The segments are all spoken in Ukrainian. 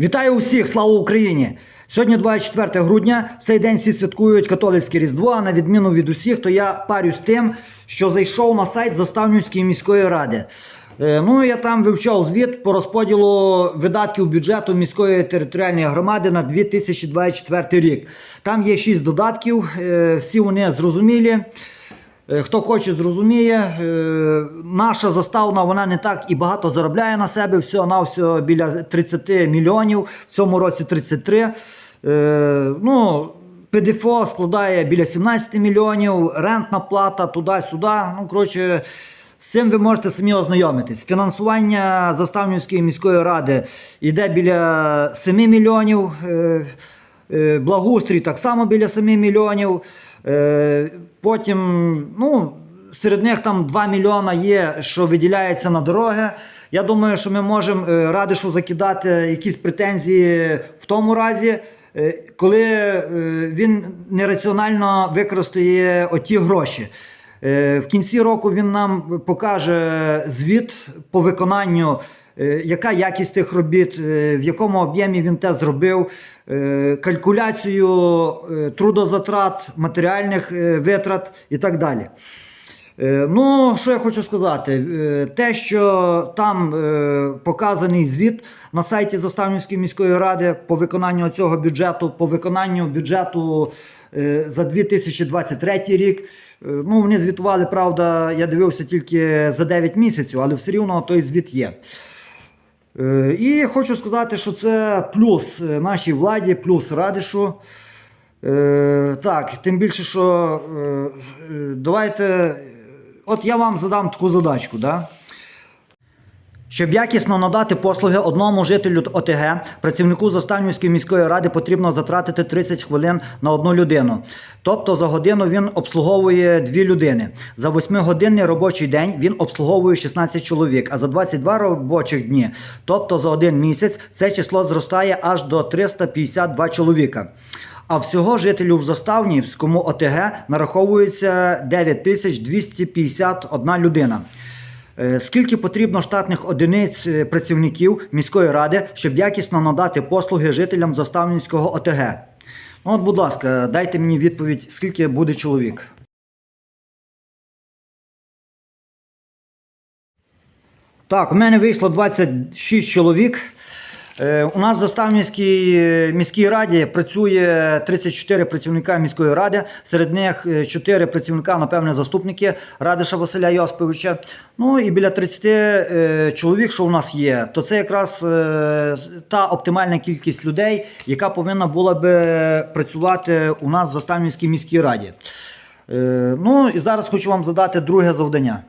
Вітаю усіх, слава Україні! Сьогодні 24 грудня. В цей день всі святкують католицьке Різдво. А на відміну від усіх, то я парюсь тим, що зайшов на сайт Заставнівської міської ради. Е, Ну, я там вивчав звіт по розподілу видатків бюджету міської територіальної громади на 2024 рік. Там є 6 додатків, е, всі вони зрозумілі. Е, Хто хоче, зрозуміє. Е, Наша заставна вона не так і багато заробляє на себе. Всього на всього біля 30 мільйонів. В цьому році 33. Е, Ну, ПДФО складає біля 17 мільйонів, рентна плата туди-сюди. Ну, коротше, з цим ви можете самі ознайомитись. Фінансування Заставнівської міської ради йде біля 7 мільйонів. Е, Благоустрій так само біля 7 мільйонів. Е, Потім, ну, серед них там 2 мільйона є, що виділяється на дороги. Я думаю, що ми можемо е, радишу закидати якісь претензії в тому разі, коли він нераціонально використає оті гроші. В кінці року він нам покаже звіт по виконанню, яка якість тих робіт, е, в якому об'ємі він те зробив, е, калькуляцію е, трудозатрат, матеріальних е, витрат і так далі. Е, Ну, що я хочу сказати, Е, те, що там е, показаний звіт на сайті Заставнівської міської ради по виконанню цього бюджету, по виконанню бюджету е, за 2023 рік. Е, Ну, вони звітували, правда, я дивився тільки за 9 місяців, але все рівно той звіт є. Е, І хочу сказати, що це плюс е, нашій владі, плюс Радишу. Е, Так, тим більше, що давайте. От я вам задам таку задачку. Да? Щоб якісно надати послуги одному жителю ОТГ, працівнику Заставнівської міської ради потрібно затратити 30 хвилин на одну людину. Тобто за годину він обслуговує дві людини. За 8-годинний робочий день він обслуговує 16 чоловік, а за 22 робочих дні, тобто за один місяць, це число зростає аж до 352 чоловіка. А всього жителів в Заставнівському ОТГ нараховується 9251 людина. Е, Скільки потрібно штатних одиниць е, працівників міської ради, щоб якісно надати послуги жителям Заставнінського ОТГ? Ну, от, будь ласка, дайте мені відповідь, скільки буде чоловік. Так, у мене вийшло 26 чоловік. Е, У нас в Заставнівській е, міській раді працює 34 працівника міської ради. Серед них 4 працівника, напевне, заступники Радиша Василя Йосиповича. Ну і біля 30 е, чоловік, що у нас є, то це якраз е, та оптимальна кількість людей, яка повинна була би працювати у нас в Заставнівській міській раді. Е, Ну і зараз хочу вам задати друге завдання.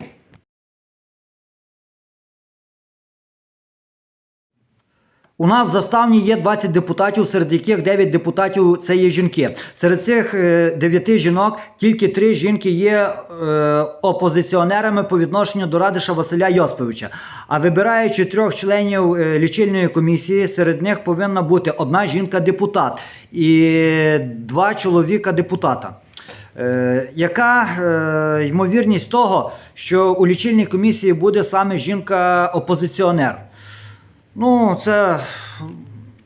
У нас в заставні є 20 депутатів, серед яких 9 депутатів це є жінки. Серед цих е, 9 жінок тільки 3 жінки є е, опозиціонерами по відношенню до Радиша Василя Йосиповича. А вибираючи трьох членів е, лічильної комісії, серед них повинна бути одна жінка-депутат і два чоловіка депутата. Е, яка е, ймовірність того, що у лічильній комісії буде саме жінка-опозиціонер? Ну, це.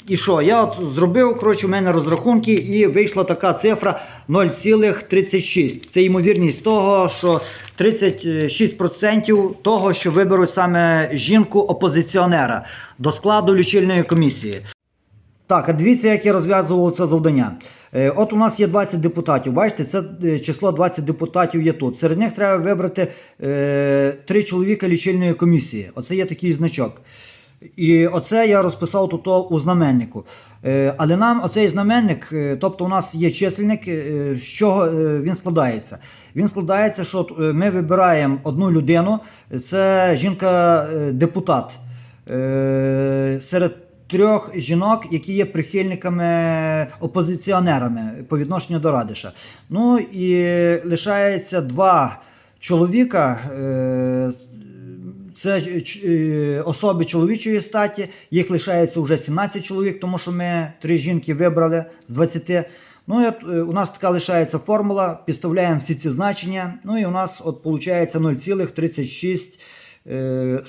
І що? Я от зробив, коротше, у мене розрахунки, і вийшла така цифра 0,36. Це ймовірність того, що 36% того, що виберуть саме жінку-опозиціонера до складу лічильної комісії. Так, а дивіться, як я розв'язував це завдання. Е, От у нас є 20 депутатів. Бачите, це е, число 20 депутатів є тут. Серед них треба вибрати е, 3 чоловіка лічильної комісії. Оце є такий значок. І оце я розписав тут у знаменнику. Е, але нам оцей знаменник, е, тобто у нас є чисельник, е, з чого він складається. Він складається, що ми вибираємо одну людину, це жінка-депутат. Серед трьох жінок, які є прихильниками опозиціонерами по відношенню до Радиша. Ну і лишається два чоловіка. Е, Це е, особи чоловічої статі, їх лишається вже 17 чоловік, тому що ми три жінки вибрали з 20. Ну і е, у нас така лишається формула, підставляємо всі ці значення. Ну і у нас от виходить 0,36 е.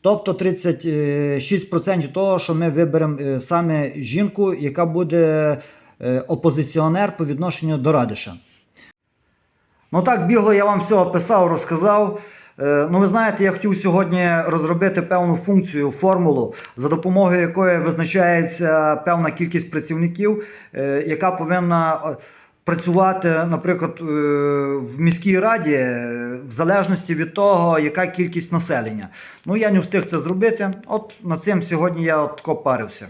Тобто 36% того, що ми виберемо е, саме жінку, яка буде е, опозиціонер по відношенню до Радиша. Ну так бігло, я вам все описав, розказав. Е, Ну, ви знаєте, я хотів сьогодні розробити певну функцію, формулу, за допомогою якої визначається певна кількість працівників, е, яка повинна е, працювати, наприклад, в міській раді, в залежності від того, яка кількість населення. Ну, я не встиг це зробити. От над цим сьогодні я от парився.